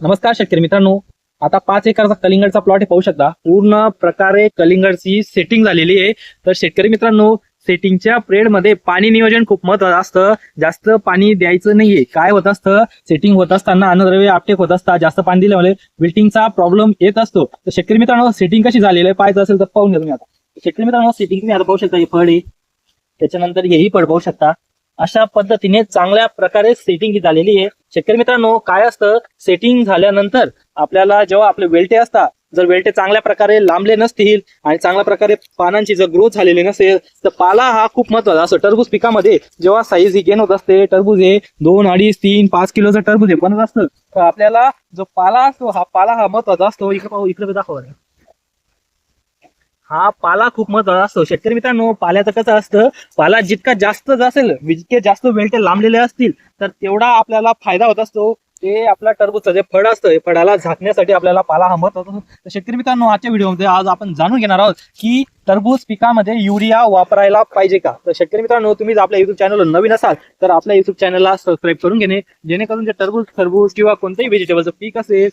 नमस्कार शेतकरी मित्रांनो. आता पाच एकरचा कलिंगडचा प्लॉट हे पाहू शकता. पूर्ण प्रकारे कलिंगडची सेटिंग झालेली आहे. तर शेतकरी मित्रांनो सेटिंगच्या प्रेडमध्ये पाणी नियोजन खूप महत्वाचं असतं. जास्त पाणी द्यायचं नाहीये. काय होत असतं? सेटिंग होत असताना अन्नद्रव्य आपटेक होत असतात. जास्त पाणी दिल्यामुळे विल्टिंगचा प्रॉब्लेम येत असतो. तर शेतकरी मित्रांनो सेटिंग कशी झालेली आहे? पाहायचं असेल तर पाहून घ्या तुम्ही आता. शेतकरी मित्रांनो सेटिंग तुम्ही आता पाहू शकता. हे फळ आहे. त्याच्यानंतर हेही फळ पाहू शकता. अशा पद्धतीने चांगल्या प्रकारे सेटिंग ही झालेली आहे. शेतकरी मित्रांनो काय असतं? सेटिंग झाल्यानंतर आपल्याला जेव्हा आपले वेल्टे असतात जर वेल्टे चांगल्या प्रकारे लांबले नसतील आणि चांगल्या प्रकारे पानांची जर ग्रोथ झालेली नसेल तर पाला हा खूप महत्त्वाचा असतो. टरबूज पिकामध्ये जेव्हा साईज ही गेन होत असते टरबूज हे दोन अडीच तीन पाच किलोचं टरबूज हे बनत असतं. तर आपल्याला जो पाला असतो हा पाला हा महत्त्वाचा असतो. इकडे पाहू इकडे दाखवा हा पाला खूप महत्त्वाचा असतो. शेतकरी मित्रांनो पाल्याचं कसं असतं? पाला जितका जास्त असेल जितके जास्त वेल्टे लांबलेले असतील तर तेवढा आपल्याला फायदा होत असतो. ते आपला टरबूजचं जे फळ असतं फळाला झाकण्यासाठी आपल्याला पाला हा महत्त्वाचा असतो. तर शेतकरी मित्रांनो आजच्या व्हिडिओमध्ये आज आपण जाणून घेणार आहोत की टरबूज पिकामध्ये युरिया वापरायला पाहिजे का? तर शेतकरी मित्रांनो तुम्ही जर आपल्या युट्यूब चॅनलवर नवीन असाल तर आपल्या युट्यूब चॅनलला सबस्क्राईब करून घेणे. जेणेकरून जे टरबूज खरबूज किंवा कोणतेही व्हेजिटेबलचं पीक असेल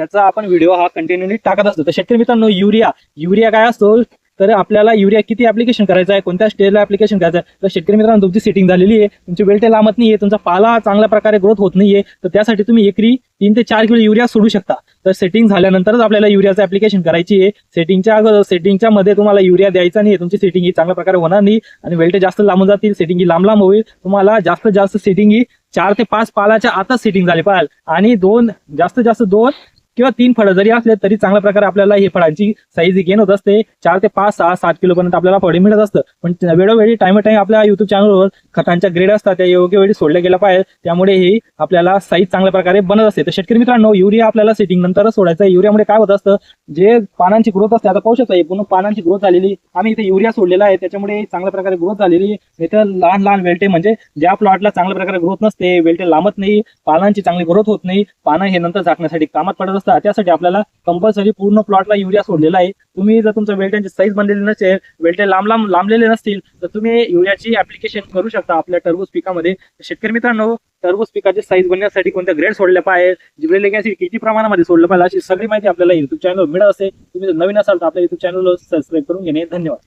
त्याचा आपण व्हिडिओ हा कंटिन्युअली टाकत असतो. तर शेतकरी मित्रांनो युरिया युरिया काय असतो? तर आपल्याला युरिया किती ऍप्लिकेशन करायचं आहे? कोणत्या स्टेजला अप्लिकेशन करायचं आहे? तर शेतकरी मित्रांनो तुमची सेटिंग झालेली आहे. तुमची वेल्टे लांबत नाहीये. तुमचा पाला चांगल्या प्रकारे ग्रोथ होत नाहीये. तर त्यासाठी तुम्ही एकरी तीन ते चार किलो युरिया सोडू शकता. तर सेटिंग झाल्यानंतरच आपल्याला युरियाचं ऍप्लिकेशन करायची आहे. सेटिंगच्या अगोदर सेटिंगच्या मध्ये तुम्हाला युरिया द्यायचा नाही तुमची सेटिंग ही चांगल्या प्रकारे होणार नाही. आणि वेल्टे जास्त लांबून जातील. सेटिंग ही लांब लांब होईल. तुम्हाला जास्तीत जास्त सेटिंग ही चार ते पाच पालाच्या आताच सेटिंग झाली पाहिजे आणि दोन जास्तीत जास्त दोन किंवा तीन फळं जरी असले तरी चांगल्या प्रकारे आपल्याला हे फळांची साईज गेन होत असते. चार ते पाच सहा सात किलो पर्यंत आपल्याला फळे मिळत असतं. पण वेळोवेळी टाइम टाइम आपल्या युट्यूब चॅनलवर खतांच्या ग्रेड असतात त्या योग्य वेळी सोडल्या गेल्या पाहिजे त्यामुळे ही आपल्याला साईज चांगल्या प्रकारे बनत असते. तर शेतकरी मित्रांनो युरिया आपल्याला सेटिंग नंतरच सोडायचं आहे. युरियामुळे काय होत असतं जे पानांची ग्रोथ असते आता पाहू शकता पूर्ण पानांची ग्रोथ झालेली आम्ही इथे युरिया सोडलेला आहे. त्याच्यामुळे चांगल्या प्रकारे ग्रोथ झालेली. इथं लहान लहान वेल्टे म्हणजे ज्या प्लॉटला चांगल्या प्रकारे ग्रोथ नसते वेल्टे लांबत नाही पानांची चांगली ग्रोथ होत नाही पानं हे नंतर झाकण्यासाठी कामात पडत असतात. त्यासाठी आपल्याला कंपल्सरी पूर्ण प्लॉटला युरिया सोडलेला आहे. तुम्ही जर तुमच्या वेलट्यांची साईज बनलेली नसेल वेल्टे लांब लांब लांबलेले नसतील तर तुम्ही युरियाची ऍप्लिकेशन करू शकता. आपल्या टरबूज पिकामध्ये. शेतकरी मित्रांनो टरबूज पिकाचे साईज बनण्यासाठी कोणत्या ग्रेड सोडल्या पाहिजे? जिब्रेलिक ऍसिड किती प्रमाणामध्ये सोडलं पाहिजे? अशी सगळी माहिती आपल्याला युट्यूब चॅनल मिळत असते. तुम्ही जर नवीन असाल तर आपल्या युट्यूब चॅनल सबस्क्राईब करून घेणे. धन्यवाद.